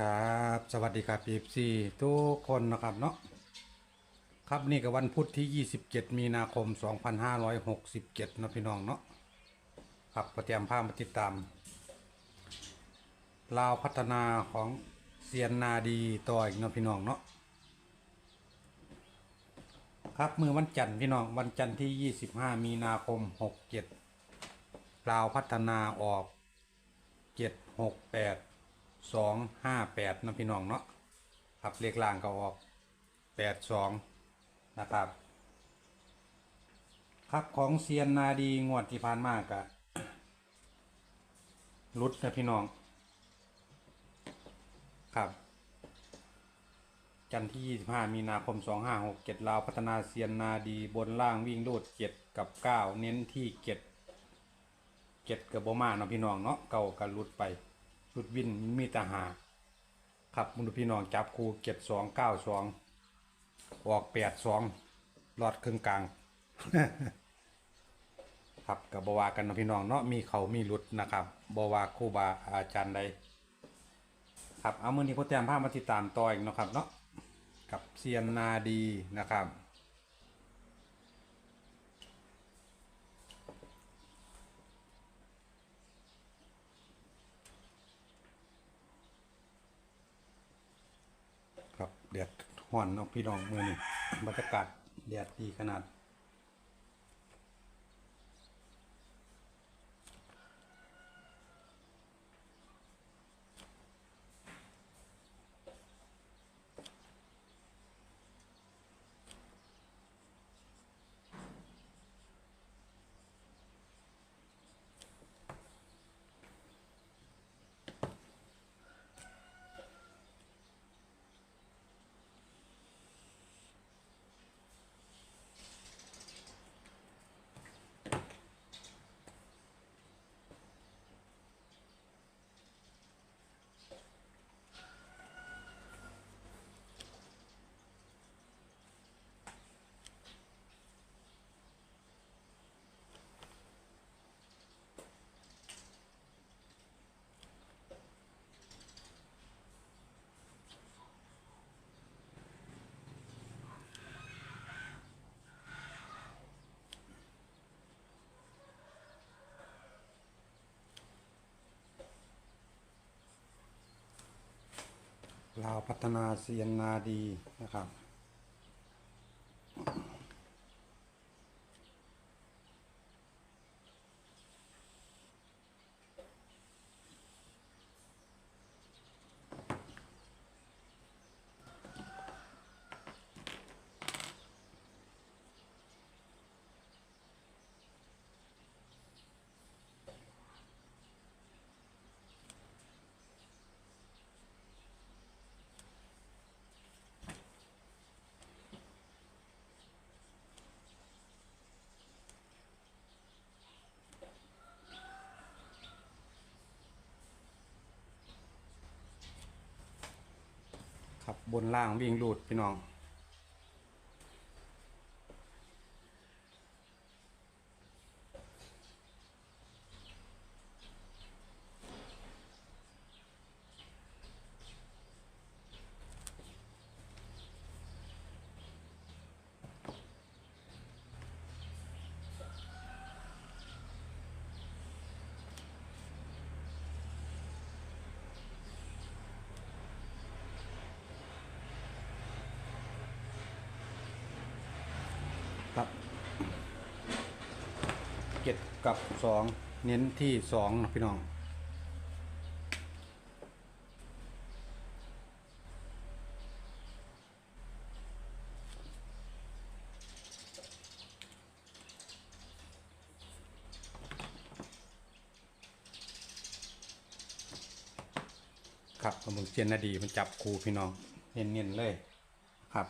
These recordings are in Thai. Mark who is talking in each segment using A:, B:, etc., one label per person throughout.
A: ครับ สวัสดีครับพีซีทุกคนนะครับเนาะครับนี่ก็วันพุธที่ 27 มีนาคม 2567นะพี่น้องเนาะครับประเตรียมภาพมาติดตามลาวพัฒนาของเซียนนาดีต่ออีกนะพี่น้องเนาะครับมือวันจันทร์พี่น้องวันจันทร์ที่ 25 มีนาคม 67ลาวพัฒนาออกเจ็ดหกแปด สองห้าแปดนะพี่น้องเนาะครับเลขล่างก็ออกแปดสองนะครับ ครับของเซียนนาดีงวดที่ผ่านมากะรุดนะพี่น้อง ครับ จันทร์ที่ 25 มีนาคม 2567ลาวพัฒนาเซียนนาดีบนล่างวิ่งโลด7กับ 9 เน้นที่7เจ็ดกับโบมาเนาะพี่น้องเนาะเก่ากันรุดไป รุดวินมีตาหา ครับมุนพี่น้องจับคู่เจ็ดสองเก้าสองออกแปดสองรอดครึ่งกลาง ครับกับบวากันนะพี่น้องเนาะมีเขามีรุดนะครับบวาครูบาอาจารย์ใดครับเอามือนี้พ่อแต้มภาพมาติดตามต่ออีกนะครับเนาะกับเซียนนาดีนะครับแดด ห่อนเนาะพี่น้องมือนี่บรรยากาศแดดดีขนาด ลาวพัฒนาเซียนนาดีนะครับ ครับบนล่างวิ่งรูดพี่น้อง กับสองเน้นที่สองนะพี่น้องครับผมเจียนนาดีมันจับครูพี่น้องเน้นๆเลยครับ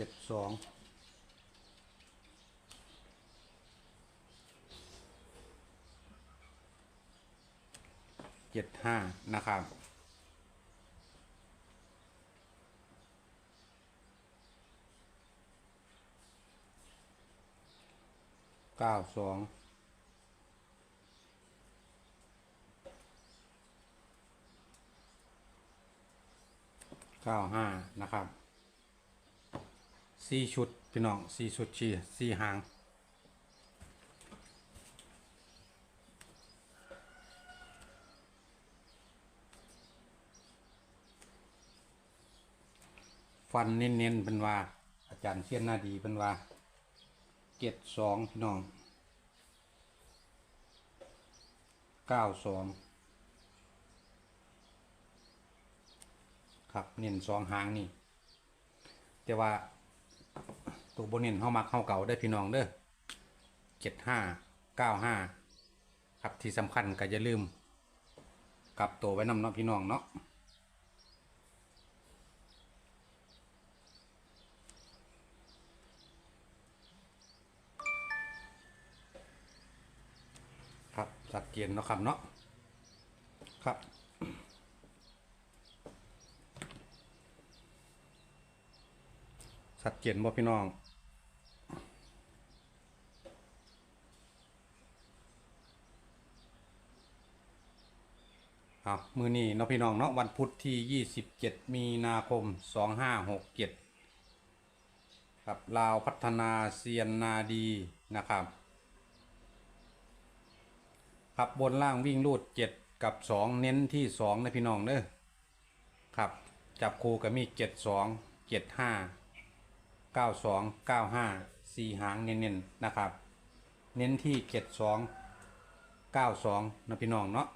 A: จ็ดสองเจ็ดห้านะครับเก้าสองเก้าห้านะครับ สี่ชุดพี่น้องสี่ชุดชีสี่หาง ฟันเน้นๆเป็นว่า อาจารย์เชียนนาดีเป็นว่าเจ็ดสองพี่น้องเก้าสองครับเน้นสองหางนี่ แต่ว่า ตัวโบนเน้นเข้ามักเข้าเก่าได้พี่น้องเด้อเจ็ดห้าเก้าห้าครับที่สำคัญก็อย่าลืมกลับตัวไว้นำเนาะพี่น้องเนาะครับสัดเจนเนาะครับเนาะครับ สัดเจนบ่พี่น้องเอามือนี้เนาะพี่น้องเนาะวันพุธที่ 27 มีนาคม 2567ครับลาวพัฒนาเซียนนาดีนะครับครับบนล่างวิ่งรูดเจ็ดกับสองเน้นที่สองนะพี่น้องเด้อครับ จับคู่กับมีเจ็ดส องเจ็ดห้าเก้าสองเก้าห้าสี่หางเน้นๆนะครับ เน้นที่เจ็ดสองเก้าสองนะพี่น้องเนาะ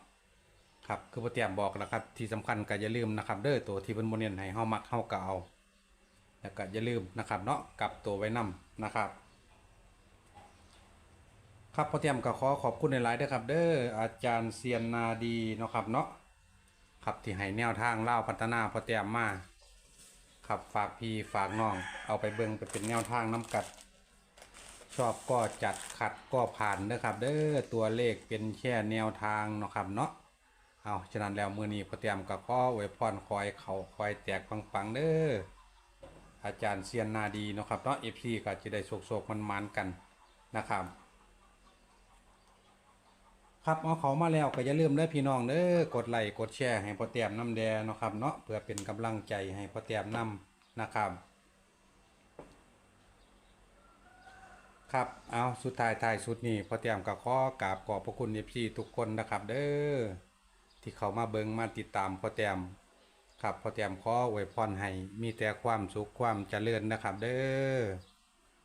A: ครับคือพอเตรียมบอกแล้วครับที่สำคัญก็อย่าลืมนะครับ เด้อตัวที่เป็นโมเนียนให้เฮามักเฮาก็เอาแล้วก็อย่าลืมนะครับเนาะกลับตัวไว้นํนะครับ ครับพ่อเตรียมก็ขอขอบคุณในหลายๆด้วยครับ เด้ออาจารย์เซียนนาดีเนาะครับเนาะครับที่ให้แนวทางเล่าพัฒนาพ่อเตรียมมา ครับฝากพี่ฝากน้อง เอาไปเบิ่งไปเป็นแนวทางน้ำกัด ชอบก็จัดขัดก็ผ่านนะครับเด้อตัวเลขเป็นแค่แนวทางเนาะครับเนาะเอาฉะนั้นแล้วมือนี้พอเตรียมก็ขออวยพรคอยเขาคอยแตกปังๆเด้ออาจารย์เซียนนาดีเนาะครับเนาะเอฟซีก็จะได้โศกๆมันๆกันนะครับ ครับเอาเขามาแล้วก็อย่าลืมเด้อพี่น้องเด้อกดไลค์กดแชร์ให้พ่อเตียมน้ำแดงเนาะครับเนาะเพื่อเป็นกำลังใจให้พ่อเตียมน้ำนะครับ ครับเอาสุดท้ายท้ายสุดนี้พ่อเตียมก็ขอกราบขอบพระคุณเอฟซีทุกคนนะครับ เด้อที่เขามาเบิงมาติดตามพ่อเตียมครับพ่อเตียมขออวยพรให้มีแต่ความสุขความเจริญนะครับ เด้อ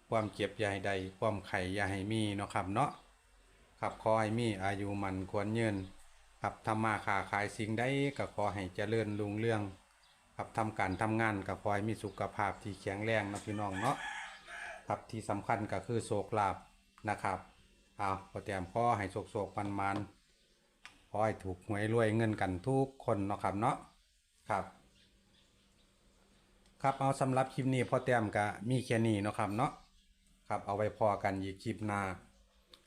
A: ความเจ็บอย่าให้ใดความไข่อย่าให้มีเนาะครับเนาะ ครับขอให้มีอายุมันควรยืนครับทำมาค้าขายสิ่งใดก็ขอให้เจริญรุ่งเรืองครับทำการทำงานก็ขอให้มีสุขภาพที่แข็งแรงนะพี่น้องเนาะครับที่สำคัญก็คือโศกลาบนะครับเอาพอแต้มขอให้โศกโศกมันมันขอให้ถูกหวยรวยเงินกันทุกคนเนาะครับเนาะครับ ครับเอาสำหรับคลิปนี้พอแต้มก็มีแค่นี้เนาะครับเนาะครับเอาไว้พอกันอีกคลิปหน้า